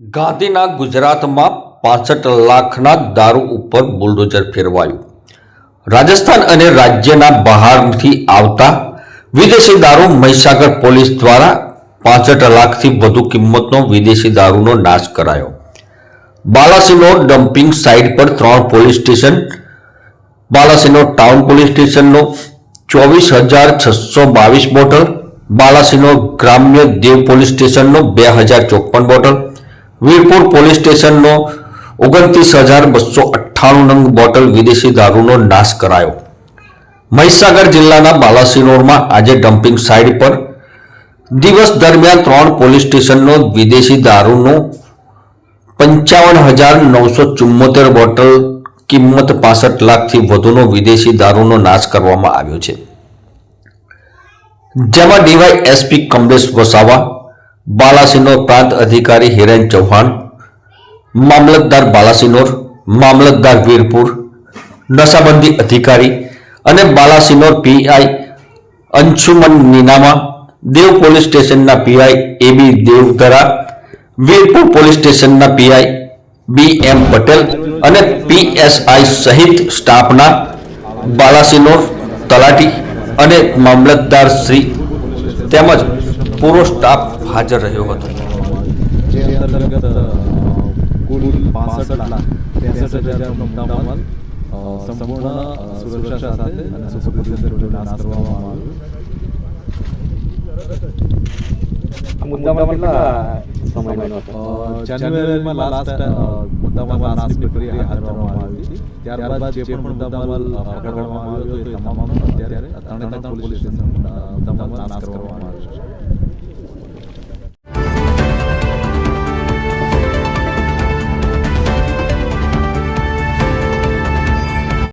ગાંધીના ગુજરાતમાં પાસઠ લાખના દારૂ ઉપર બુલડોઝર ફેરવાયું. રાજસ્થાન અને રાજ્યના બહારથી આવતા વિદેશી દારૂ મહીસાગર પોલીસ દ્વારા પાસઠ લાખથી વધુ કિંમતનો વિદેશી દારૂનો નાશ કરાયો. બાલાસિનોર ડમ્પિંગ સાઇટ પર ત્રણ police station, Balasinor town police સ્ટેશનનો ચોવીસ હજાર છસો બાવીસ બોટલ, બાલાસિનોર ગ્રામ્ય દેવ પોલીસ સ્ટેશનનો બે હજાર ચોપન બોટલ વીરપુર પોલીસ સ્ટેશનનો ઓગણત્રીસ હજાર બસો અઠ્ઠાણું નંગ બોટલ વિદેશી દારૂનો નાશ કરાયો. મહીસાગર જિલ્લાના બાલાસિનોરમાં આજે ડમ્પિંગ સાઇટ પર દિવસ દરમિયાન ત્રણ પોલીસ સ્ટેશનનો વિદેશી દારૂનો પંચાવન હજાર નવસો ચુમ્મોતેર બોટલ કિંમત પાસઠ લાખથી વધુનો વિદેશી દારૂનો નાશ કરવામાં આવ્યો છે. જેમાં ડીવાય એસપી કમલેશ વસાવા બાલાસિનોર પ્રાંત અધિકારી હિરેન ચૌહાણ, મામલતદાર બાલાસિનોર, મામલતદાર વીરપુર, નશાબંધી અધિકારી અને બાલાસિનોર પીઆઈ અંશુમન નીનામા, દેવ પોલીસ સ્ટેશનના PI AB Devdhara, Virpur police સ્ટેશનના પીઆઈ બી એમ પટેલ અને પીએસઆઈ સહિત સ્ટાફના બાલાસિનોર તલાટી અને મામલતદાર શ્રી તેમજ પૂરો સ્ટાફ હાજર રહ્યો હતો જે અંતર્ગત અ, કુલ પાસઠ લાખ ત્રેસઠ હજારનો મુદ્દામાલ અ, સંપૂર્ણ અ, સુરક્ષા સાથે અને સુપરવિઝન નાશ કરવામાં આવ્યો આ મુદ્દામાં કેટલા સમયનો હતો અ, જાન્યુઆરીમાં લાસ્ટ મુદ્દામાલ નાશની પ્રક્રિયા હાથ ધરવામાં આવી હતી ત્યારબાદ જે પણ મુદ્દામાલ અ, પકડવામાં આવ્યો હતો એ તમામનો અત્યારે ત્રણે ત્રણ પોલીસ સ્ટેશન મુદ્દામાલ નાશ કરવામાં આવ્યો છે